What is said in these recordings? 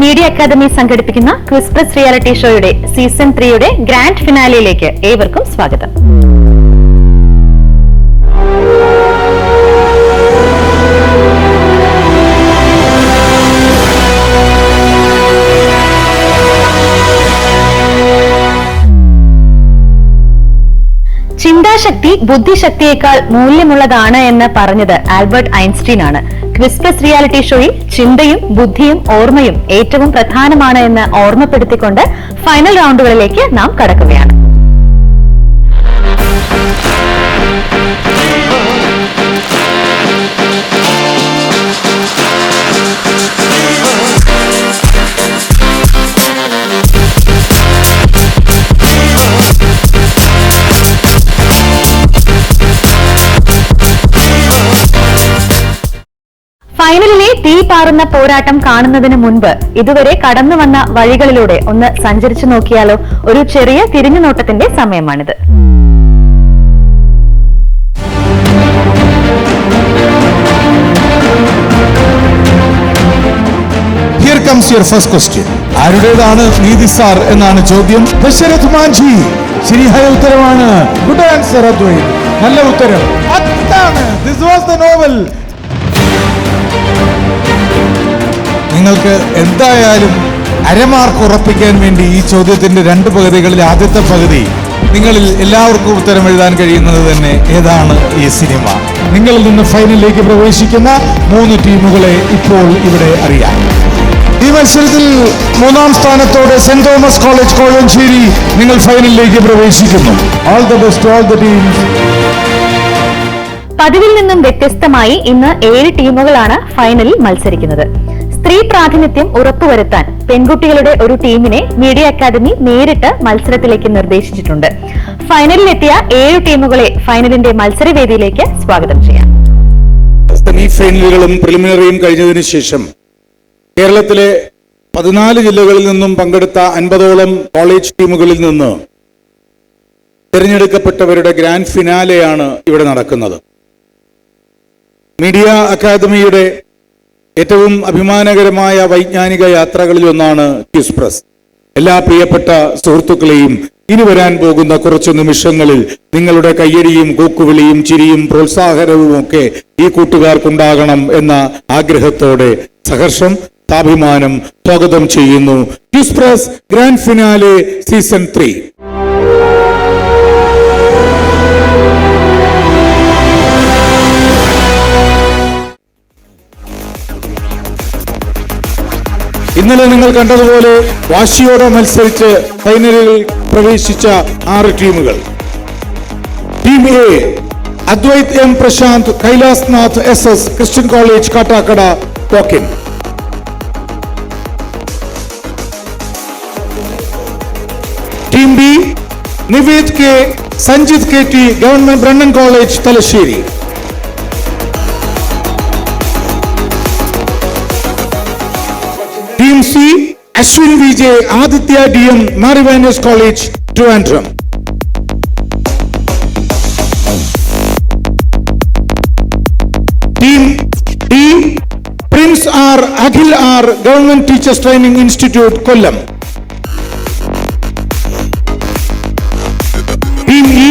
Media academy സംഘടിപ്പിക്കുന്ന Christmas reality ഷോയുടെ season ത്രീയുടെ ഗ്രാൻഡ് ഫിനാലിയിലേക്ക് ഏവർക്കും സ്വാഗതം. ചിന്താശക്തി ബുദ്ധിശക്തിയേക്കാൾ മൂല്യമുള്ളതാണ് എന്ന് പറഞ്ഞത് ആൽബർട്ട് ഐൻസ്റ്റീൻ ആണ് ക്വിസ്പ്രസ് റിയാലിറ്റി ഷോയിൽ ചിന്തയും ബുദ്ധിയും ഓർമ്മയും ഏറ്റവും പ്രധാനമാണ് എന്ന് ഓർമ്മപ്പെടുത്തിക്കൊണ്ട് ഫൈനൽ റൗണ്ടുകളിലേക്ക് നാം കടക്കുകയാണ്. ഫൈനലിലെ തീ പാറുന്ന പോരാട്ടം കാണുന്നതിന് മുൻപ് ഇതുവരെ കടന്നു വന്ന വഴികളിലൂടെ ഒന്ന് സഞ്ചരിച്ചു നോക്കിയാലോ? ഒരു ചെറിയ തിരിഞ്ഞുനോട്ടത്തിന്റെ സമയമാണിത്. Here comes your first question ആരുടേതാണ് നീതി സാർ എന്നാണ് ചോദ്യം. ദശരഥ് മാഞ്ചി ശരിയായ ഉത്തരമാണ്. Good answer Advaith. നല്ല ഉത്തരം. ദിസ് വാസ് ദ നോവൽ നിങ്ങൾക്ക് എന്തായാലും അരമാർക്ക് ഉറപ്പിക്കാൻ വേണ്ടി ഈ ചോദ്യത്തിന്റെ രണ്ട് പകുതികളിൽ ആദ്യത്തെ പകുതി നിങ്ങളിൽ എല്ലാവർക്കും ഉത്തരം എഴുതാൻ കഴിയുന്നത് തന്നെ ഏതാണ് ഈ സിനിമ? നിങ്ങളിൽ നിന്ന് ഫൈനലിലേക്ക് പ്രവേശിക്കുന്ന മൂന്ന് ടീമുകളെ ഇപ്പോൾ ഇവിടെ അറിയാം. ഈ മത്സരത്തിൽ മൂന്നാം സ്ഥാനത്തോടെ സെന്റ് തോമസ് കോളേജ് കോഴഞ്ചേരി നിങ്ങൾ ഫൈനലിലേക്ക് പ്രവേശിക്കുന്നു. All the best all the teams പതിവിൽ നിന്നും വ്യത്യസ്തമായി ഇന്ന് ഏഴ് ടീമുകളാണ് ഫൈനലിൽ മത്സരിക്കുന്നത്. സ്ത്രീ പ്രാതിനിധ്യം ഉറപ്പുവരുത്താൻ പെൺകുട്ടികളുടെ ഒരു ടീമിനെ മീഡിയ അക്കാദമി നേരിട്ട് മത്സരത്തിലേക്ക് നിർദ്ദേശിച്ചിട്ടുണ്ട്. ഫൈനലിലെത്തിയ ഏഴ് ടീമുകളെ ഫൈനലിന്റെ മത്സരവേദിയിലേക്ക് സ്വാഗതം ചെയ്യാം. സെമി ഫൈനലുകളും പ്രിലിമിനറിയും കഴിഞ്ഞതിന് ശേഷം കേരളത്തിലെ പതിനാല് ജില്ലകളിൽ നിന്നും പങ്കെടുത്ത അൻപതോളം കോളേജ് ടീമുകളിൽ നിന്ന് തിരഞ്ഞെടുക്കപ്പെട്ടവരുടെ ഗ്രാൻഡ് ഫിനാലെയാണ് ഇവിടെ നടക്കുന്നത്. മീഡിയ അക്കാദമിയുടെ ഏറ്റവും അഭിമാനകരമായ വൈജ്ഞാനിക യാത്രകളിൽ ഒന്നാണ് ക്യൂസ് പ്രസ്. എല്ലാ പ്രിയപ്പെട്ട സുഹൃത്തുക്കളെയും ഇനി വരാൻ പോകുന്ന കുറച്ചു നിമിഷങ്ങളിൽ നിങ്ങളുടെ കയ്യടിയും കൂക്കുവിളിയും ചിരിയും പ്രോത്സാഹനവും ഒക്കെ ഈ കൂട്ടുകാർക്കുണ്ടാകണം എന്ന ആഗ്രഹത്തോടെ സഹർഷം താഭിമാനം സ്വാഗതം ചെയ്യുന്നു quiz press grand finale season three. ഇന്നലെ നിങ്ങൾ കണ്ടതുപോലെ വാശിയോടെ മത്സരിച്ച് ഫൈനലിൽ പ്രവേശിച്ച ആറ് ടീമുകൾ. Team A Advaith M Prashanth Kailas Nath S S Christian college Kattakkada പോക്കിൻ. Team B Nived K Sanjith K T government Brennen college Thalassery. Team C Ashwin V J Aditya D M Mar Ivanios college Trivandrum team D Prince R Akhil R government teachers training institute Kollam team E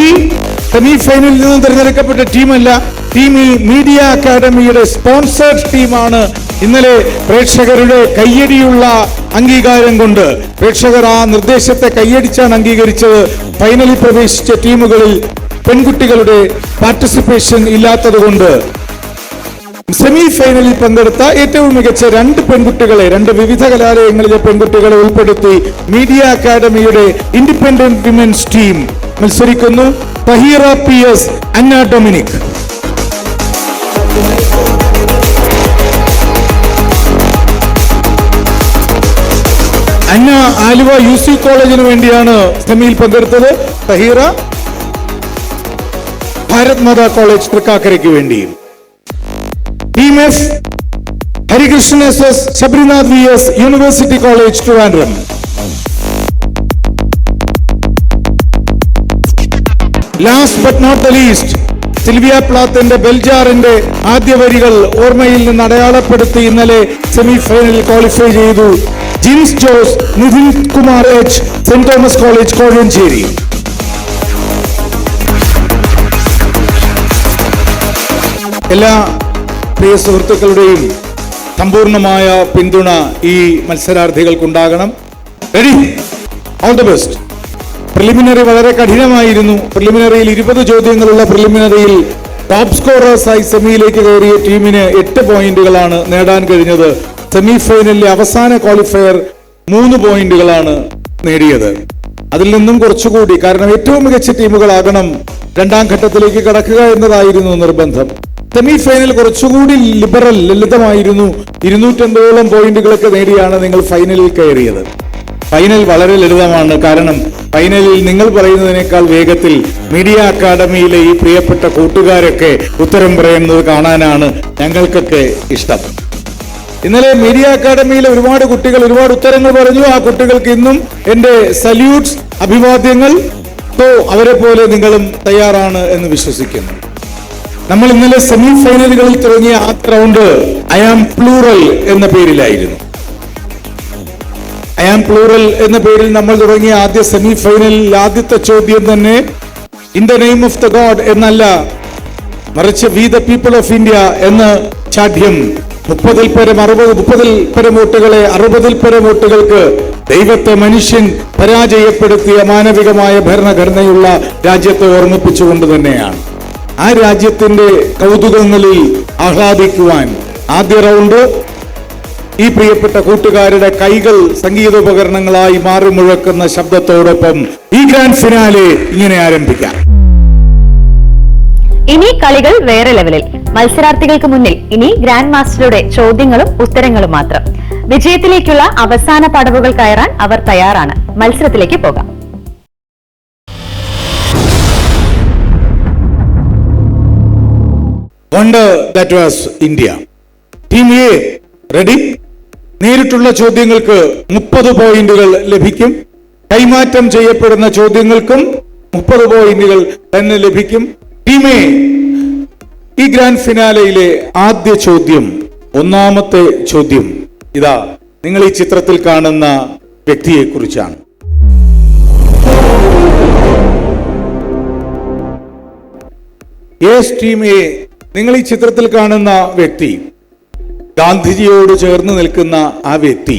semi ഫൈനലിൽ നിന്ന് തിരഞ്ഞെടുക്കപ്പെട്ട ടീമല്ല team E media അക്കാദമിയുടെ sponsored ടീമാണ് ഇന്നലെ പ്രേക്ഷകരുടെ കയ്യടിയുള്ള അംഗീകാരം കൊണ്ട് പ്രേക്ഷകർ ആ നിർദ്ദേശത്തെ കയ്യടിച്ചാണ് അംഗീകരിച്ചത്. ഫൈനലിൽ പ്രവേശിച്ച ടീമുകളിൽ പെൺകുട്ടികളുടെ പാർട്ടിസിപ്പേഷൻ ഇല്ലാത്തതുകൊണ്ട് സെമി ഫൈനലിൽ പങ്കെടുത്ത ഏറ്റവും മികച്ച രണ്ട് പെൺകുട്ടികളെ രണ്ട് വിവിധ കലാലയങ്ങളിലെ പെൺകുട്ടികളെ ഉൾപ്പെടുത്തി മീഡിയ അക്കാദമിയുടെ ഇൻഡിപെൻഡന്റ് വിമൻസ് ടീം മത്സരിക്കുന്നു. Thahira P S Anna Dominic Anna Aluva U C കോളേജിന് വേണ്ടിയാണ് സെമിയിൽ പങ്കെടുത്തത്. തഹീറ ഭാരത് മാതാ കോളേജ് തൃക്കാക്കരയ്ക്ക് വേണ്ടിയും. Team S Harikrishnan S S Sabarinath V S university college Trivandrum. Last but not the least Sylvia പ്ലാത്തിന്റെ ബെൽജാറിന്റെ ആദ്യ വരികൾ ഓർമ്മയിൽ നിന്ന് അടയാളപ്പെടുത്തി ഇന്നലെ സെമിഫൈനലിൽ ക്വാളിഫൈ ചെയ്തു. Jins Jose Nithin Kumar H saint Thomas college Kozhencherry. എല്ലാ പ്രിയ സുഹൃത്തുക്കളുടെയും സമ്പൂർണമായ പിന്തുണ ഈ മത്സരാർത്ഥികൾക്കുണ്ടാകണം. Ready all the best preliminary വളരെ കഠിനമായിരുന്നു. പ്രിലിമിനറിയിൽ ഇരുപത് ചോദ്യങ്ങളുള്ള പ്രിലിമിനറിയിൽ ടോപ്പ് സ്കോറേഴ്സായി സെമിയിലേക്ക് കയറിയ ടീമിന് എട്ട് പോയിന്റുകളാണ് നേടാൻ കഴിഞ്ഞത്. സെമി ഫൈനലിലെ അവസാന ക്വാളിഫയർ മൂന്ന് പോയിന്റുകളാണ് നേടിയത്. അതിൽ നിന്നും കുറച്ചുകൂടി കാരണം ഏറ്റവും മികച്ച ടീമുകളാകണം രണ്ടാം ഘട്ടത്തിലേക്ക് കടക്കുക എന്നതായിരുന്നു നിർബന്ധം. സെമി ഫൈനൽ കുറച്ചുകൂടി ലിബറൽ ലളിതമായിരുന്നു. ഇരുന്നൂറ്റമ്പതോളം പോയിന്റുകളൊക്കെ നേടിയാണ് നിങ്ങൾ ഫൈനലിൽ കയറിയത്. ഫൈനൽ വളരെ ലളിതമാണ്. കാരണം ഫൈനലിൽ നിങ്ങൾ പറയുന്നതിനേക്കാൾ വേഗത്തിൽ മീഡിയ അക്കാദമിയിലെ ഈ പ്രിയപ്പെട്ട കൂട്ടുകാരൊക്കെ ഉത്തരം പറയുന്നത് കാണാനാണ് ഞങ്ങൾക്കൊക്കെ ഇഷ്ടം. ഇന്നലെ മീഡിയ അക്കാദമിയിലെ ഒരുപാട് കുട്ടികൾ ഒരുപാട് ഉത്തരങ്ങൾ പറഞ്ഞു. ആ കുട്ടികൾക്ക് ഇന്നും എന്റെ സല്യൂട്ട്സ് അഭിവാദ്യങ്ങൾ. സോ അവരെ പോലെ നിങ്ങളും തയ്യാറാണ് എന്ന് വിശ്വസിക്കുന്നു. നമ്മൾ ഇന്നലെ സെമി ഫൈനലുകളിൽ തുടങ്ങിയ ആ റൗണ്ട് ഐ ആം പ്ലൂറൽ എന്ന പേരിലായിരുന്നു. ആം പ്ലൂറൽ എന്ന പേരിൽ നമ്മൾ തുടങ്ങിയ ആദ്യ സെമി ഫൈനലിൽ ആദ്യത്തെ ചോദ്യം തന്നെ in the name of the god എന്നല്ല മറിച്ച് we the people of India എന്ന് ചാഠ്യം. മുപ്പതിൽ പരം അറുപത് മുപ്പതിൽ പരം വോട്ടുകളെ അറുപതിൽ പരം വോട്ടുകൾക്ക് ദൈവത്തെ മനുഷ്യൻ പരാജയപ്പെടുത്തിയ മാനവികമായ ഭരണഘടനയുള്ള രാജ്യത്തെ ഓർമ്മിപ്പിച്ചുകൊണ്ട് തന്നെയാണ്. ആ രാജ്യത്തിന്റെ കൗതുകങ്ങളിൽ ആഹ്ലാദിക്കുവാൻ ആദ്യ റൗണ്ട് ഈ പ്രിയപ്പെട്ട കൂട്ടുകാരുടെ കൈകൾ സംഗീതോപകരണങ്ങളായി മാറി മുഴക്കുന്ന ശബ്ദത്തോടൊപ്പം ഈ ഗ്രാൻഡ് ഫിനാലെ ഇങ്ങനെ ആരംഭിക്കാം. ഇനി കളികൾ വേറെ ലെവലിൽ മത്സരാർത്ഥികൾക്ക് മുന്നിൽ ഇനി ഗ്രാൻഡ് മാസ്റ്ററുടെ ചോദ്യങ്ങളും ഉത്തരങ്ങളും മാത്രം. വിജയത്തിലേക്കുള്ള അവസാന പടവുകൾ കയറാൻ അവർ തയ്യാറാണ്. മത്സരത്തിലേക്ക് പോകാം. Wonder that was India team A ready നേരിട്ടുള്ള ചോദ്യങ്ങൾക്ക് മുപ്പത് പോയിന്റുകൾ ലഭിക്കും. കൈമാറ്റം ചെയ്യപ്പെടുന്ന ചോദ്യങ്ങൾക്കും മുപ്പത് പോയിന്റുകൾ തന്നെ ലഭിക്കും. ടീമേ ഈ ഗ്രാൻഡ് ഫിനാലയിലെ ആദ്യ ചോദ്യം ഒന്നാമത്തെ ചോദ്യം ഇതാ. നിങ്ങൾ ഈ ചിത്രത്തിൽ കാണുന്ന വ്യക്തിയെ കുറിച്ചാണ് ടീമേ നിങ്ങൾ ഈ ചിത്രത്തിൽ കാണുന്ന വ്യക്തി ഗാന്ധിജിയോട് ചേർന്ന് നിൽക്കുന്ന ആ വ്യക്തി.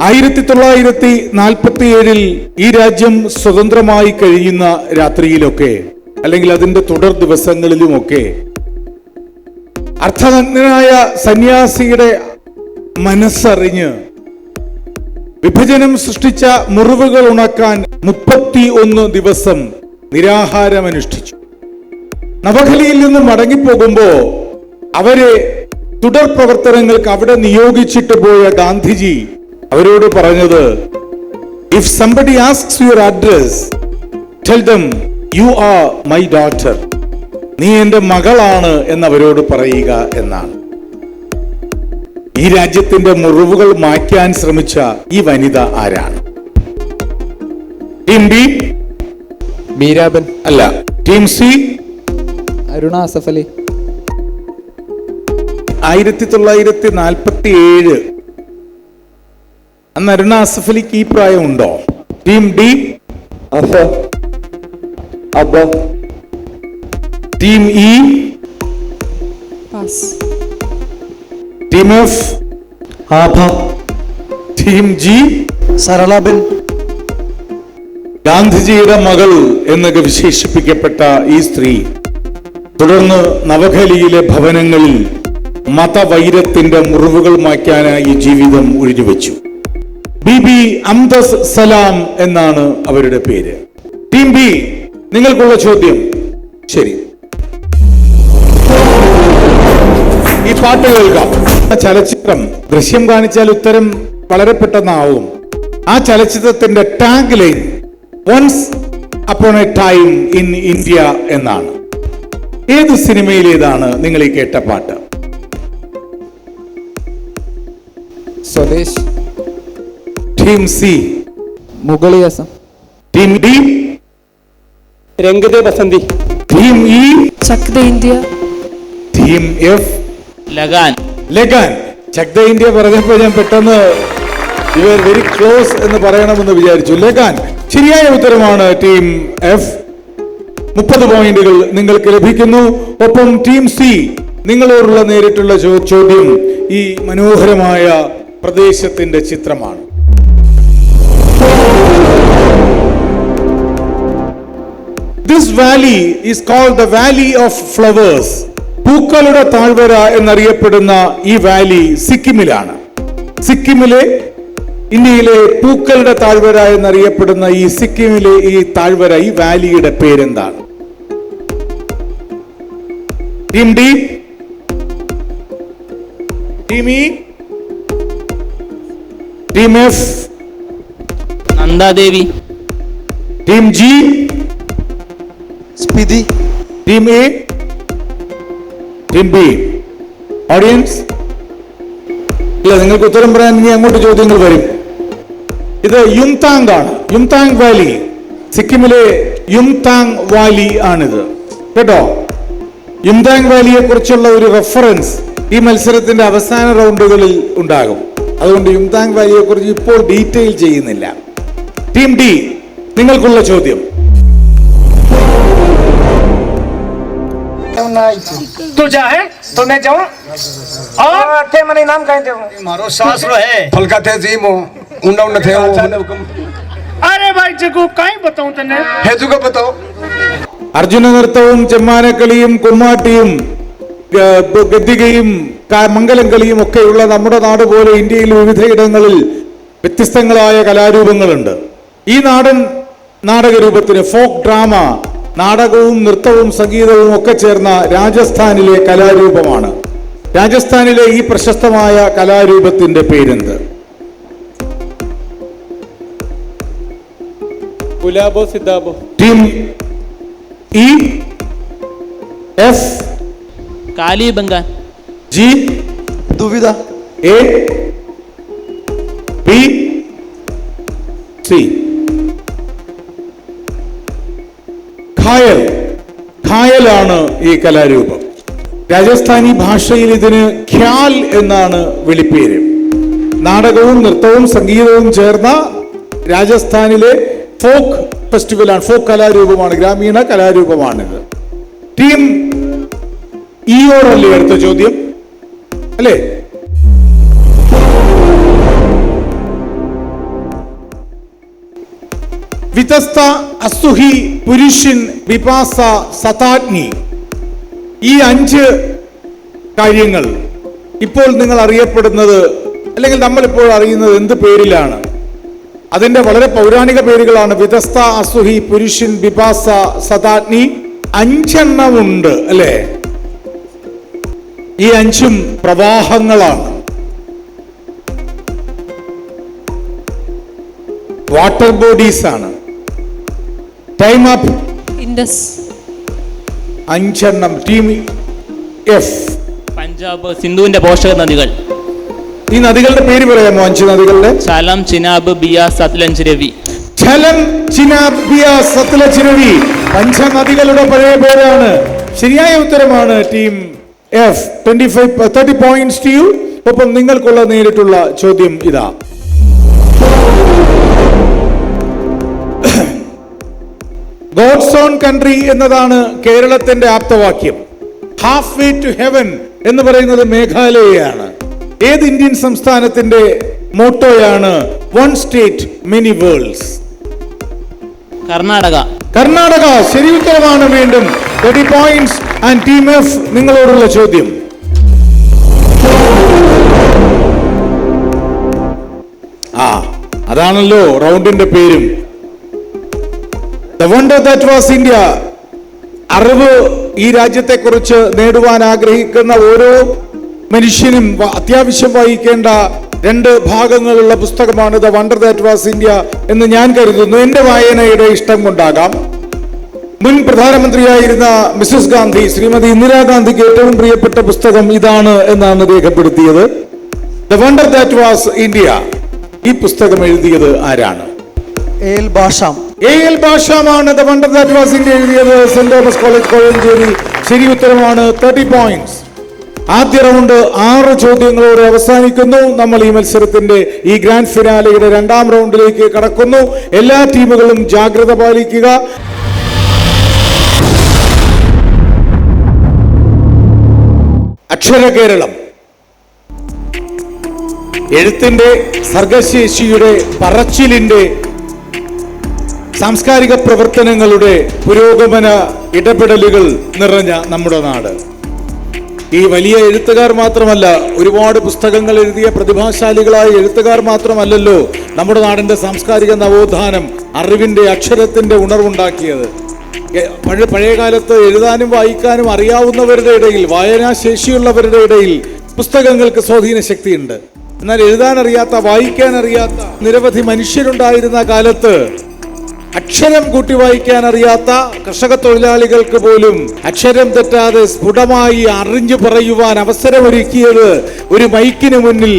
ആയിരത്തി തൊള്ളായിരത്തി നാൽപ്പത്തി ഏഴിൽ ഈ രാജ്യം സ്വതന്ത്രമായി കഴിയുന്ന രാത്രിയിലൊക്കെ അല്ലെങ്കിൽ അതിന്റെ തുടർ ദിവസങ്ങളിലുമൊക്കെ അർത്ഥതജ്ഞനായ സന്യാസിയുടെ മനസ്സറിഞ്ഞ് വിഭജനം സൃഷ്ടിച്ച മുറിവുകൾ ഉണക്കാൻ മുപ്പത്തി ഒന്ന് ദിവസം നിരാഹാരമനുഷ്ഠിച്ചു. നവഖലിയിൽ നിന്ന് മടങ്ങിപ്പോകുമ്പോ അവരെ തുടർ പ്രവർത്തനങ്ങൾക്ക് അവിടെ നിയോഗിച്ചിട്ട് പോയ ഗാന്ധിജി അവരോട് പറഞ്ഞത് if somebody asks your address tell them you are my daughter നീ എന്റെ മകളാണ് എന്നവരോട് പറയുക എന്നാണ്. ഈ രാജ്യത്തിന്റെ മുറിവുകൾ മാറ്റാൻ ശ്രമിച്ച ഈ വനിത ആരാണ്? Team B? മീരാബൻ. അല്ല ടീം സി? അരുണാസഫലി അസഫ് അലി. ആയിരത്തി തൊള്ളായിരത്തി നാൽപ്പത്തി ഏഴ് അന്ന് അരുണ അസഫ് അലിക്ക് ഈ പ്രായമുണ്ടോ? Team D team E pass team F team G Saralaben. ഗാന്ധിജിയുടെ മകൾ എന്നൊക്കെ വിശേഷിപ്പിക്കപ്പെട്ട ഈ സ്ത്രീ തുടർന്ന് നവഖലിയിലെ ഭവനങ്ങളിൽ മതവൈരത്തിന്റെ മുറിവുകൾ മായ്ക്കാനായി ജീവിതം ഒഴിഞ്ഞുവെച്ചു. ബിബി അംദസ് സലാം എന്നാണ് അവരുടെ പേര്. ടീം ബി നിങ്ങൾക്കുള്ള ചോദ്യം. ശരി. ഈ പാട്ട് കേൾക്കാം. ആ ചലച്ചിത്രം ദൃശ്യം കാണിച്ചാൽ ഉത്തരം വളരെ പെട്ടെന്നാവും. ആ ചലച്ചിത്രത്തിന്റെ tag line once upon a time in India എന്നാണ്. ഏത് സിനിമയിലേതാണ് നിങ്ങൾ ഈ കേട്ട പാട്ട്? Swades. Team C. Mughal e Azam team D. Rang De Basanti. Team E. Chak De India. Team F. Lagaan. Lagaan. Chak De India പറഞ്ഞപ്പോൾ ഞാൻ പെട്ടെന്ന് ഇവർ വെരി ക്ലോസ് എന്ന് പറയണമെന്ന് വിചാരിച്ചു. ലഗാൻ ശരിയായ ഉത്തരമാണ് ടീം എഫ്. മുപ്പത് പോയിന്റുകൾ നിങ്ങൾക്ക് ലഭിക്കുന്നു. ഒപ്പം ടീം സി നിങ്ങളോടുള്ള നേരിട്ടുള്ള ചോദ്യം ഈ മനോഹരമായ പ്രദേശത്തിന്റെ ചിത്രമാണ്. This valley is called the valley of flowers പൂക്കളുടെ താഴ്വര എന്നറിയപ്പെടുന്ന ഈ വാലി സിക്കിമിലാണ്. സിക്കിമിലെ ഇന്ത്യയിലെ പൂക്കളുടെ താഴ്വര എന്നറിയപ്പെടുന്ന ഈ സിക്കിമിലെ ഈ താഴ്വര ഈ വാലിയുടെ പേരെന്താണ്? Team D team team F Nanda Devi. Team G Spiti. Team A team B audience ഇല്ല നിങ്ങൾക്ക് ഉത്തരം പറയാൻ ഇനി അങ്ങോട്ട് ചോദ്യങ്ങൾ വരും. ഇത് യുംതാങ് ആണ്. യുംതാങ് വാലി. സിക്കിമിലെ യുംതാങ് വാലി ആണിത്. കേട്ടോ? യുംതാങ് വാലിയെ കുറിച്ചുള്ള ഒരു റെഫറൻസ് ഈ മത്സരത്തിന്റെ അവസാന റൗണ്ടുകളിൽ ഉണ്ടാകും. അതുകൊണ്ട് യുംതാങ് വാലിയെക്കുറിച്ച് ഇപ്പോൾ ഡീറ്റെയിൽ ചെയ്യുന്നില്ല. ടീം ഡി നിങ്ങൾക്കുള്ള ചോദ്യം. तू जा है तो और ते मने नाम कहे थे मारो सासरो है फलका थे जीम उंडा उंडा थे अरे भाई जगो काई बताऊं तने हे जुगो बताओ അർജുന നൃത്തവും ചെമ്മാനക്കളിയും കുമ്മാട്ടിയും ഗദ്ദികയും മംഗലം കളിയും ഒക്കെയുള്ള നമ്മുടെ നാട് പോലെ ഇന്ത്യയിൽ വിവിധയിടങ്ങളിൽ വ്യത്യസ്തങ്ങളായ കലാരൂപങ്ങളുണ്ട്. ഈ നാടൻ നാടകരൂപത്തിന് ഫോക്ക് ഡ്രാമ നാടകവും നൃത്തവും സംഗീതവും ഒക്കെ ചേർന്ന രാജസ്ഥാനിലെ കലാരൂപമാണ്. രാജസ്ഥാനിലെ ഈ പ്രശസ്തമായ കലാരൂപത്തിന്റെ പേരെന്ത്? Gulabo Sitabo team E F Kalibangan G Duvidha A B C Khayal. ഖായലാണ് ഈ കലാരൂപം. രാജസ്ഥാനി ഭാഷയിൽ ഇതിന് ഖ്യാൽ എന്നാണ് വിളിപ്പേര്. നാടകവും നൃത്തവും സംഗീതവും ചേർന്ന രാജസ്ഥാനിലെ ഫോക്ക് ഫെസ്റ്റിവലാണ്. ഫോക്ക് കലാരൂപമാണ്. ഗ്രാമീണ കലാരൂപമാണിത്. ടീം ഇയോടല്ലേ അടുത്ത ചോദ്യം? അല്ലേ? വിതസ്ത അസുഹി പുരുഷൻ വിപാസ സതാഗ്നി. ഈ അഞ്ച് കാര്യങ്ങൾ ഇപ്പോൾ നിങ്ങൾ അറിയപ്പെടുന്നത് അല്ലെങ്കിൽ നമ്മളിപ്പോൾ അറിയുന്നത് എന്ത് പേരിലാണ്? അതിന്റെ വളരെ പൗരാണിക പേരുകളാണ് വിതസ്ത അസുഹി പുരുഷൻ വിപാസ സതാഗ്നി. അഞ്ചെണ്ണമുണ്ട് അല്ലേ? ഈ അഞ്ചും പ്രവാഹങ്ങളാണ്. വാട്ടർ ബോഡീസ് ആണ്. ടൈം അപ്പ് ഇൻഡസ് അഞ്ചെണ്ണം. ടീം എഫ് പഞ്ചാബ് സിന്ധുവിന്റെ പോഷക നദികൾ. ഈ നദികളുടെ പേര് പറയാമോ? അഞ്ച് നദികളുടെ? ചലം ചിനാബ് ബിയാസ് സത്ലഞ്ച് രവി ചലം ചിനാബ് ബിയാസ് സത്ലജ് രവി പഞ്ചനദികളുടെ പഴയ പേരാണ്. ശരിയായ ഉത്തരമാണ് team F twenty five thirty points to you ഒപ്പം നിങ്ങൾക്കുള്ള നേരിട്ടുള്ള ചോദ്യം ഇതാ. ഗോഡ്സ് ഓൺ കൺട്രി എന്നതാണ് കേരളത്തിന്റെ ആപ്തവാക്യം. ഹാഫ് വേ ടു ഹെവൻ എന്ന് പറയുന്നത് മേഘാലയയാണ്. ഏത് ഇന്ത്യൻ സംസ്ഥാനത്തിന്റെ മോട്ടോയാണ് one state many worlds Karnataka. Karnataka ശരി ഉത്തരമാണ് വീണ്ടും. Thirty points and team F നിങ്ങളോടുള്ള ചോദ്യം. ആ അതാണല്ലോ റൗണ്ടിന്റെ പേരും. വണ്ടർ ദാറ്റ് വാസ് ഇന്ത്യ അറിവ് ഈ രാജ്യത്തെക്കുറിച്ച് നേടുവാൻ ആഗ്രഹിക്കുന്ന ഓരോ മനുഷ്യനും അത്യാവശ്യം വായിക്കേണ്ട രണ്ട് ഭാഗങ്ങളുള്ള പുസ്തകമാണ് the wonder that was India എന്ന് ഞാൻ കരുതുന്നു. എന്റെ വായനയുടെ ഇഷ്ടം കൊണ്ടാകാം. മുൻ പ്രധാനമന്ത്രിയായിരുന്ന മിസസ് ഗാന്ധി ശ്രീമതി ഇന്ദിരാഗാന്ധിക്ക് ഏറ്റവും പ്രിയപ്പെട്ട പുസ്തകം ഇതാണ് എന്നാണ് രേഖപ്പെടുത്തിയത്. The wonder that was India ഈ പുസ്തകം എഴുതിയത് ആരാണ്? ഭാഷാമാണ് the wonder that was India എഴുതിയത്. Saint Thomas college Kozhencherry. ശരി ഉത്തരമാണ് തേർട്ടി പോയിന്റ്സ്. ആദ്യ റൗണ്ട് ആറ് ചോദ്യങ്ങളോടെ അവസാനിക്കുന്നു. നമ്മൾ ഈ മത്സരത്തിന്റെ ഈ ഗ്രാൻഡ് ഫിനാലയുടെ രണ്ടാം റൗണ്ടിലേക്ക് കടക്കുന്നു. എല്ലാ ടീമുകളും ജാഗ്രത പാലിക്കുക. അക്ഷര കേരളം. എഴുത്തിന്റെ സർഗശേഷിയുടെ പറച്ചിലിന്റെ സാംസ്കാരിക പ്രവർത്തനങ്ങളുടെ പുരോഗമന ഇടപെടലുകൾ നിറഞ്ഞ നമ്മുടെ നാട്. ഈ വലിയ എഴുത്തുകാർ മാത്രമല്ല ഒരുപാട് പുസ്തകങ്ങൾ എഴുതിയ പ്രതിഭാശാലികളായ എഴുത്തുകാർ മാത്രമല്ലല്ലോ നമ്മുടെ നാടിന്റെ സാംസ്കാരിക നവോത്ഥാനം അറിവിന്റെ അക്ഷരത്തിന്റെ ഉണർവുണ്ടാക്കിയത്. പഴയ പഴയകാലത്ത് എഴുതാനും വായിക്കാനും അറിയാവുന്നവരുടെ ഇടയിൽ വായനാശേഷിയുള്ളവരുടെ ഇടയിൽ പുസ്തകങ്ങൾക്ക് സ്വാധീന ശക്തിയുണ്ട്. എന്നാൽ എഴുതാനറിയാത്ത വായിക്കാനറിയാത്ത നിരവധി മനുഷ്യരുണ്ടായിരുന്ന കാലത്ത് അക്ഷരം കൂട്ടി വായിക്കാൻ അറിയാത്ത കർഷക തൊഴിലാളികൾക്ക് പോലും അക്ഷരം തെറ്റാതെ സ്ഫുടമായി അറിഞ്ഞു പറയുവാൻ അവസരമൊരുക്കിയത് ഒരു മൈക്കിന് മുന്നിൽ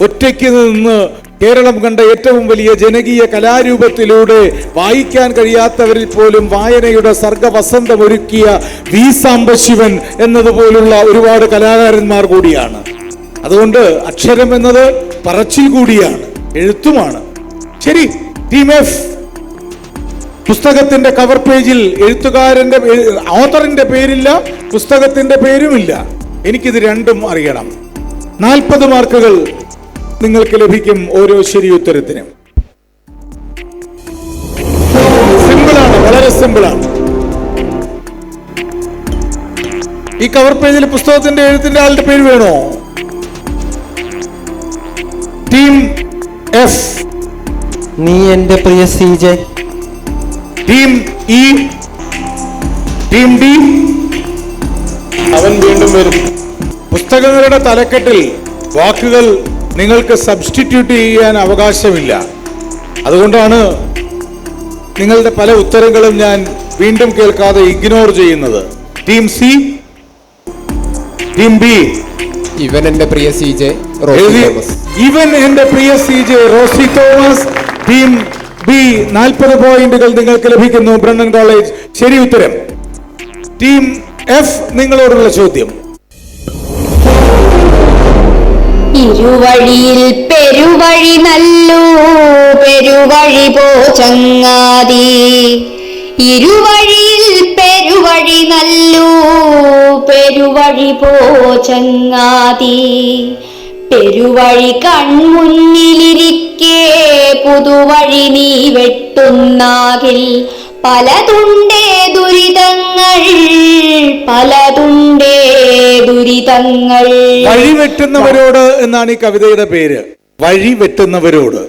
ഒറ്റയ്ക്ക് നിന്ന് കേരളം കണ്ട ഏറ്റവും വലിയ ജനകീയ കലാരൂപത്തിലൂടെ വായിക്കാൻ കഴിയാത്തവരിൽ പോലും വായനയുടെ സർഗവസന്തം ഒരുക്കിയ വി സാംബശിവൻ എന്നതുപോലുള്ള ഒരുപാട് കലാകാരന്മാർ കൂടിയാണ്. അതുകൊണ്ട് അക്ഷരം എന്നത് പറച്ചിൽ കൂടിയാണ് എഴുത്തുമാണ്. ശരി ടീം എഫ്. പുസ്തകത്തിന്റെ കവർ പേജിൽ എഴുത്തുകാരന്റെ എഴു- ഓത്തറിന്റെ പേരില്ല പുസ്തകത്തിന്റെ പേരുമില്ല. എനിക്കിത് രണ്ടും അറിയണം. നാൽപ്പത് മാർക്കുകൾ നിങ്ങൾക്ക് ലഭിക്കും ഓരോ ശരി ഉത്തരത്തിനും. സിമ്പിളാണ് വളരെ സിമ്പിളാണ് ഈ കവർ പേജിൽ പുസ്തകത്തിന്റെ എഴുത്തിന്റെ ആളുടെ പേര് വേണോ? ടീം എഫ് നീ എന്റെ പ്രിയ C J team E team D അവൻ വീണ്ടും വരും. പുസ്തകങ്ങളുടെ തലക്കെട്ടിൽ വാക്കുകൾ നിങ്ങൾക്ക് സബ്സ്റ്റിറ്റ്യൂട്ട് ചെയ്യാൻ അവകാശമില്ല. അതുകൊണ്ടാണ് നിങ്ങളുടെ പല ഉത്തരങ്ങളും ഞാൻ വീണ്ടും കേൾക്കാതെ ഇഗ്നോർ ചെയ്യുന്നത്. ടീം സി ടീം ബി ഇവൻ എന്റെ പ്രിയ സി ജെ ഇവൻ എന്റെ പ്രിയ C J Rosy Thomas. Team B നാൽപ്പത് പോയിന്റുകൾ നിങ്ങൾക്ക് ലഭിക്കുന്നു. Brennen college. ശരി ഉത്തരം. ടീം എഫ് നിങ്ങളോടുള്ള ചോദ്യം. ഇരുവഴിയിൽ പെരുവഴി നല്ലൂ പെരുവഴി പോ ചങ്ങാതി. ഇരുവഴിയിൽ പെരുവഴി നല്ലൂ പെരുവഴി പോ ചങ്ങാതി. പെരുവഴി കൺമുന്നിലിരിക്കേ പുതുവഴി നീ വെട്ടുന്നാകിൽ. പലതുണ്ടേ ദുരിതങ്ങൾ പലതുണ്ടേ ദുരിതങ്ങൾ. വഴി വെട്ടുന്നവരോട് എന്നാണ് ഈ കവിതയുടെ പേര്. വഴി വെട്ടുന്നവരോട്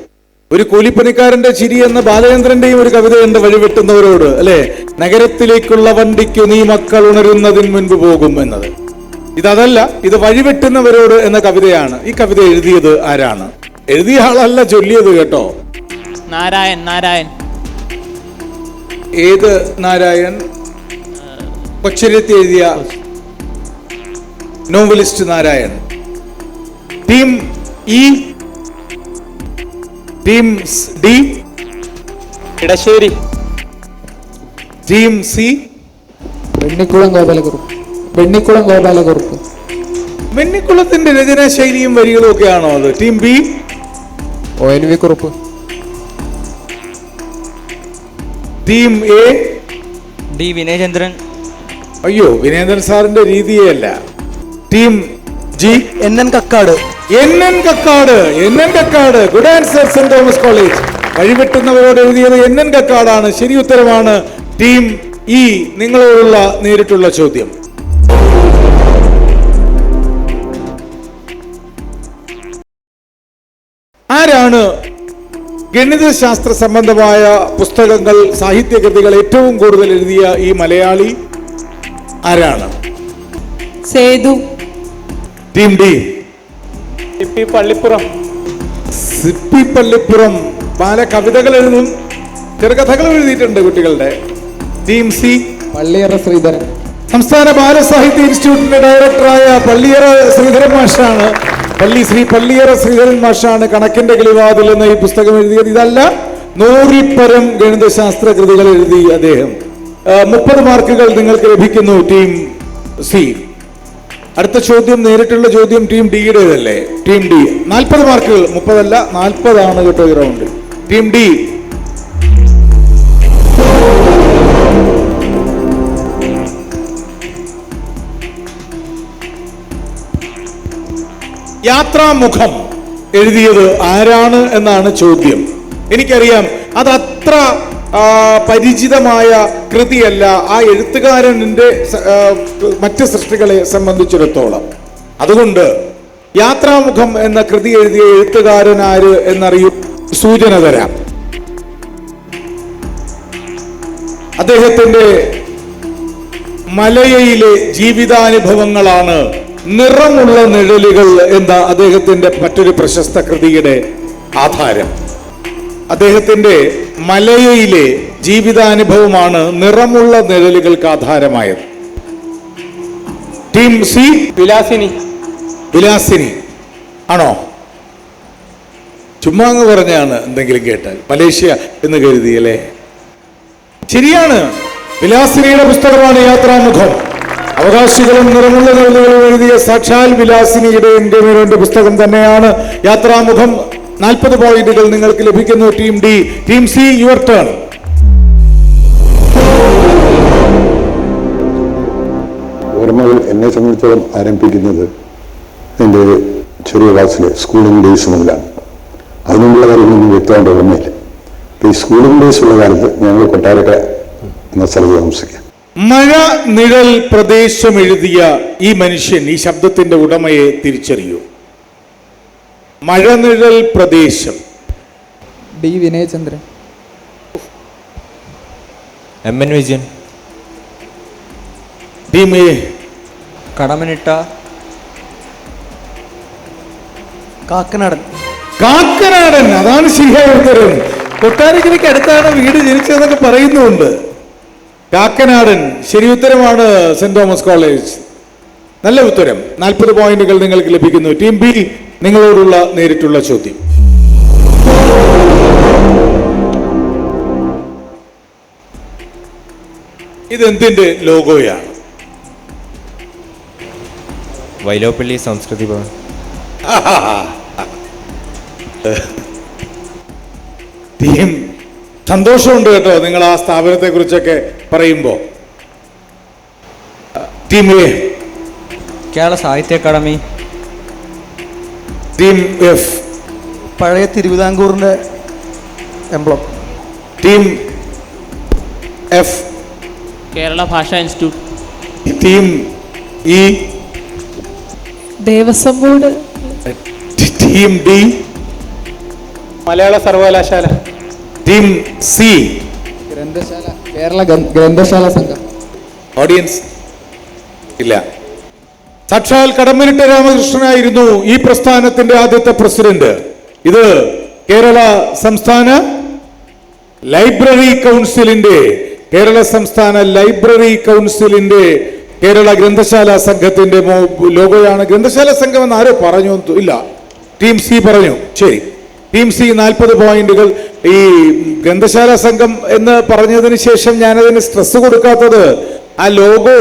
ഒരു കൂലിപ്പണിക്കാരന്റെ ചിരി എന്ന ബാലചന്ദ്രന്റെയും ഒരു കവിതയുണ്ട് വഴി വെട്ടുന്നവരോട് അല്ലെ? നഗരത്തിലേക്കുള്ള വണ്ടിക്കു നീ മക്കൾ ഉണരുന്നതിന് മുൻപ് പോകും എന്നത്. ഇതല്ല ഇത് വഴിവെട്ടുന്നവരോട് എന്ന കവിതയാണ്. ഈ കവിത എഴുതിയത് ആരാണ്? എഴുതിയ ആളല്ല ചൊല്ലിയത് കേട്ടോ. നാരായൺ നാരായൺ. ഏത് നാരായൺ? കൊച്ചരത്തി എഴുതിയ novelist Narayan team E team D Edasseri. Team C Vennikulam Gopala Kurup Vennikulam Gopala Kurup വെണ്ണിക്കുളത്തിന്റെ രചനാ ശൈലിയും വരികളും ഒക്കെ ആണോ അത്? Team B O N V Kurup. Team A D Vinayachandran. അയ്യോ വിനേന്ദ്രൻ സാറിന്റെ രീതിയല്ല. Team G. N N Kakkad. N N Kakkad N N Kakkad good answer saint Thomas college. വഴിവെട്ടുന്നവരോട് എഴുതിയത് എൻ എൻ കക്കാടാണ്. ശരി ഉത്തരവാണ് ടീം ഇ. നിങ്ങളോടുള്ള നേരിട്ടുള്ള ചോദ്യം. ആരാണ് ഗണിതശാസ്ത്ര സംബന്ധമായ പുസ്തകങ്ങൾ സാഹിത്യകൃതികൾ ഏറ്റവും കൂടുതൽ എഴുതിയ ഈ മലയാളി? ആരാണ്? സേതു. Team D. പള്ളിപ്പുറം. സിപ്പി പള്ളിപ്പുറം. പല കവിതകൾ എഴുതും ചെറുകഥകൾ എഴുതിയിട്ടുണ്ട് കുട്ടികളുടെ. Team C. പള്ളിയറ ശ്രീധരൻ. സംസ്ഥാന ബാലസാഹിത്യ ഇൻസ്റ്റിറ്റ്യൂട്ടിന്റെ ഡയറക്ടറായ പള്ളിയറ ശ്രീധരൻ മാഷാണ്. പള്ളി ശ്രീ പള്ളിയറ ശ്രീധരൻ മാഷാണ് കണക്കിന്റെ കിളിവാതിൽ എന്ന ഈ പുസ്തകം എഴുതിയത്. ഇതല്ല നൂറിപ്പരം പരം ഗണിതശാസ്ത്ര കൃതികൾ എഴുതി അദ്ദേഹം. മുപ്പത് മാർക്കുകൾ നിങ്ങൾക്ക് ലഭിക്കുന്നു ടീം സി. അടുത്ത ചോദ്യം നേരിട്ടുള്ള ചോദ്യം ടീം ഡിയുടേതല്ലേ? Team D. നാൽപ്പത് മാർക്കുകൾ. മുപ്പതല്ല നാൽപ്പതാണ് കേട്ടോ ഈ റൗണ്ട്. Team D. യാത്രാമുഖം എഴുതിയത് ആരാണ് എന്നാണ് ചോദ്യം. എനിക്കറിയാം. അത് അത്ര പരിചിതമായ കൃതിയല്ല. ആ എഴുത്തുകാരന്റെ മറ്റ് സൃഷ്ടികളെ സംബന്ധിച്ചിടത്തോളം. അതുകൊണ്ട് യാത്രാമുഖം എന്ന കൃതി എഴുതിയ എഴുത്തുകാരൻ ആര് എന്നറിയും. സൂചന തരാം. അദ്ദേഹത്തിന്റെ മലയയിലെ ജീവിതാനുഭവങ്ങളാണ് നിറമുള്ള നിഴലുകൾ എന്ന അദ്ദേഹത്തിന്റെ മറ്റൊരു പ്രശസ്ത കൃതിയുടെ ആധാരം. അദ്ദേഹത്തിന്റെ മലയയിലെ ജീവിതാനുഭവമാണ് നിറമുള്ള നിഴലുകൾക്ക് ആധാരമായത്. Team C? വിലാസിനി. വിലാസിനി. ആണോ? ചുമ്മാ എന്ന് പറഞ്ഞാണ് എന്തെങ്കിലും കേട്ടാൽ. മലേഷ്യ എന്ന് കരുതിയല്ലേ ശരിയാണ്. വിലാസിനിയുടെ പുസ്തകമാണ് യാത്രാമുഖം. അവകാശികളും നിറമുള്ള നിഴലുകളും എഴുതിയ സാക്ഷാൽ വിലാസിനിയുടെ എന്റെ പുസ്തകം തന്നെയാണ് യാത്രാമുഖം. നാൽപ്പത് പോയിന്റുകൾ നിങ്ങൾക്ക് ലഭിക്കുന്നു team D. Team C your turn ഓർമ്മകൾ എന്നെ സംബന്ധിച്ചോളം ആരംഭിക്കുന്നത് എന്റെ ചെറിയ ക്ലാസ്സിലെ സ്കൂളിംഗ് ഡേയ്സ് മുതലാണ്. അതിനുമുള്ള കാര്യങ്ങളൊന്നും വ്യക്തമായിട്ട് ഓർമ്മയില്ല. ഈ സ്കൂളിംഗ് ഡേയ്സ് ഉള്ള കാലത്ത് ഞങ്ങൾ കൊട്ടാരക്കര എന്ന സ്ഥലത്ത് താമസിക്കാം. മഴ നിഴൽ പ്രദേശം എഴുതിയ ഈ മനുഷ്യൻ ഈ ശബ്ദത്തിന്റെ ഉടമയെ തിരിച്ചറിയൂ. മഴനിഴൽ പ്രദേശം. D Vinayachandran. M N Vijayan. D may Kadammanitta Kakkanadan. Kakkanadan അതാണ് ശരിയായ ഉത്തരം കൊട്ടാരക്കരയ്ക്ക് അടുത്താണ് വീട് ജനിച്ചതെന്നൊക്കെ പറയുന്നുണ്ട്. കാക്കനാടൻ ശരി ഉത്തരമാണ് സെന്റ് തോമസ് കോളേജ്. നല്ല ഉത്തരം. നാൽപ്പത് പോയിന്റുകൾ നിങ്ങൾക്ക് ലഭിക്കുന്നു. ടീം ബി നിങ്ങളോടുള്ള നേരിട്ടുള്ള ചോദ്യം. ഇതെന്തിന്റെ ലോഗോയാണ്? വൈലോപ്പള്ളി സംസ്കൃതി ഭവൻ. തീം സന്തോഷമുണ്ട് കേട്ടോ നിങ്ങൾ ആ സ്ഥാപനത്തെ കുറിച്ചൊക്കെ പറയുമ്പോ കേരള സാഹിത്യ അക്കാദമി ടീം എഫ് പഴയ തിരുവിതാംകൂറിന്റെ emblem team F Kerala Bhasha institute team E Devaswom board. Team D Malayala സർവകലാശാല. ടീം സി ഗ്രന്ഥശാല കേരള ഗ്രന്ഥശാല സംഘം. ഓഡിയൻസ് ഇല്ല. സാക്ഷാൽ കടമ്മനിട്ട രാമകൃഷ്ണനായിരുന്നു ഈ പ്രസ്ഥാനത്തിന്റെ ആദ്യത്തെ പ്രസിഡന്റ്. ഇത് കേരള സംസ്ഥാന ലൈബ്രറി കൗൺസിലിന്റെ കേരള സംസ്ഥാന ലൈബ്രറി കൗൺസിലിന്റെ കേരള ഗ്രന്ഥശാല സംഘത്തിന്റെ ലോഗോയാണ്. ഗ്രന്ഥശാല സംഘം എന്ന് ആരോ പറഞ്ഞു ഇല്ല. ടീം സി പറഞ്ഞു. ശരി. ടീം സി നാൽപ്പത് പോയിന്റുകൾ. ഈ ഗ്രന്ഥശാല സംഘം എന്ന് പറഞ്ഞതിന് ശേഷം ഞാനതിന് സ്ട്രെസ് കൊടുക്കാത്തത് ആ ലോഗോ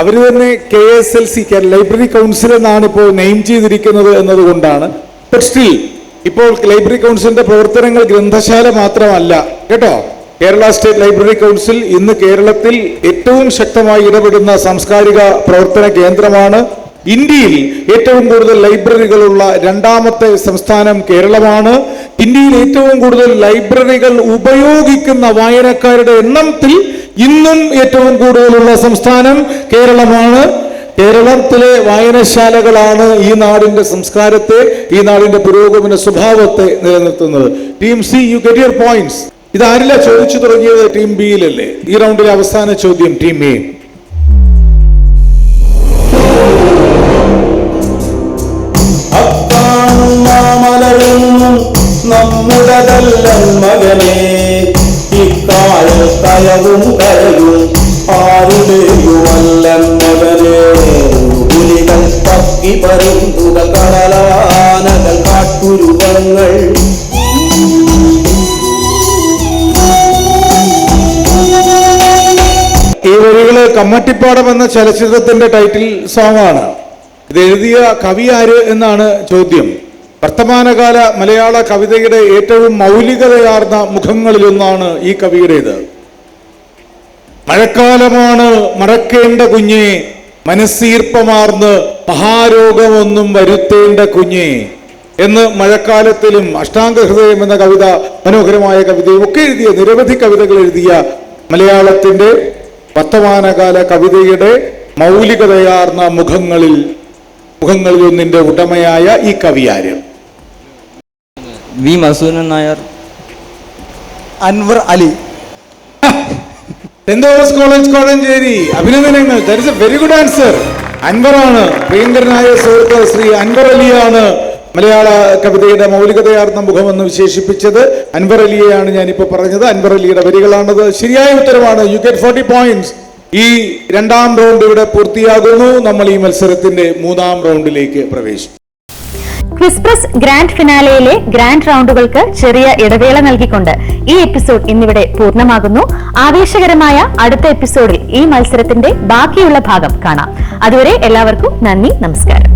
അവർ തന്നെ K S L C library council എന്നാണ് ഇപ്പോൾ നെയിം ചെയ്തിരിക്കുന്നത് എന്നതുകൊണ്ടാണ്. ബട്ട് സ്റ്റിൽ ഇപ്പോൾ ലൈബ്രറി കൗൺസിലിന്റെ പ്രവർത്തനങ്ങൾ ഗ്രന്ഥശാല മാത്രമല്ല കേട്ടോ? കേരള സ്റ്റേറ്റ് ലൈബ്രറി കൗൺസിൽ ഇന്ന് കേരളത്തിൽ ഏറ്റവും ശക്തമായി ഇടപെടുന്ന സാംസ്കാരിക പ്രവർത്തന കേന്ദ്രമാണ് ഇന്ത്യയിൽ ഏറ്റവും കൂടുതൽ ലൈബ്രറികളുള്ള രണ്ടാമത്തെ സംസ്ഥാനം കേരളമാണ്. ഇന്ത്യയിൽ ഏറ്റവും കൂടുതൽ ലൈബ്രറികൾ ഉപയോഗിക്കുന്ന വായനക്കാരുടെ എണ്ണത്തിൽ ഇന്നും ഏറ്റവും കൂടുതലുള്ള സംസ്ഥാനം കേരളമാണ്. കേരളത്തിലെ വായനശാലകളാണ് ഈ നാടിന്റെ സംസ്കാരത്തെ ഈ നാടിന്റെ പുരോഗമന സ്വഭാവത്തെ നിലനിർത്തുന്നത്. Team C you get your points ഇതാരില്ല ചോദിച്ചു തുടങ്ങിയത് ടീം ബിയിലല്ലേ ഈ റൗണ്ടിലെ അവസാന ചോദ്യം ടീം എ നാമലരുന്നും നമ്മുടതല്ല മകനെ. ഇക്കാലം കയവും കരയും ആരുടെയുമല്ല മകനെ. പുലികൾ പക്കി പറിന്തുക കടലാനകൾ കാട്ടുരുവങ്ങൾ. ഈ വരികൾ കമ്മട്ടിപ്പാടം എന്ന ചലച്ചിത്രത്തിന്റെ ടൈറ്റിൽ സോങ് ഇത് എഴുതിയ കവി ആര് എന്നാണ് ചോദ്യം. വർത്തമാനകാല മലയാള കവിതയുടെ ഏറ്റവും മൗലികതയാർന്ന മുഖങ്ങളിലൊന്നാണ് ഈ കവിയുടേത്. മഴക്കാലമാണ് മറക്കേണ്ട കുഞ്ഞെ മനസ്സീർപ്പമാർന്ന് മഹാരോഗമൊന്നും വരുത്തേണ്ട കുഞ്ഞെ എന്ന് മഴക്കാലത്തിലും അഷ്ടാംഗ ഹൃദയം എന്ന കവിത മനോഹരമായ കവിതയും ഒക്കെ എഴുതിയ നിരവധി കവിതകൾ എഴുതിയ മലയാളത്തിന്റെ വർത്തമാനകാല കവിതയുടെ മൗലികതയാർന്ന മുഖങ്ങളിൽ മുഖങ്ങളിൽ ഒന്നിന്റെ ഉടമയായ ഈ കവിയാര്. V Madhusoodanan Nair. Anwar Ali. Saint Thomas college Kozhencherry. അഭിനന്ദനങ്ങൾ. That is a very good answer അൻവറാണ്. പ്രിയങ്കരനായ സുഹൃത്ത് ശ്രീ അൻവർ അലിയാണ് മലയാള കവിതയുടെ മൗലികതയാർന്ന മുഖമെന്ന് വിശേഷിപ്പിച്ചത്. അൻവർ അലിയെയാണ് ഞാനിപ്പോൾ പറഞ്ഞത്. അൻവർ അലിയുടെ വരികളാണത്. ശരിയായ ഉത്തരമാണ്. യു ഗെറ്റ് ഫോർട്ടി പോയിന്റ്സ് ഈ രണ്ടാം റൗണ്ട് ഇവിടെ പൂർത്തിയാകുന്നു. നമ്മൾ ഈ മത്സരത്തിന്റെ മൂന്നാം റൗണ്ടിലേക്ക് പ്രവേശിക്കും. ക്രിസ്പ്രസ് ഗ്രാൻഡ് ഫിനാലയിലെ ഗ്രാൻഡ് റൗണ്ടുകൾക്ക് ചെറിയ ഇടവേള നൽകിക്കൊണ്ട് ഈ എപ്പിസോഡ് ഇന്നിവിടെ പൂർണമാകുന്നു. ആവേശകരമായ അടുത്ത എപ്പിസോഡിൽ ഈ മത്സരത്തിന്റെ ബാക്കിയുള്ള ഭാഗം കാണാം. അതുവരെ എല്ലാവർക്കും നന്ദി നമസ്കാരം.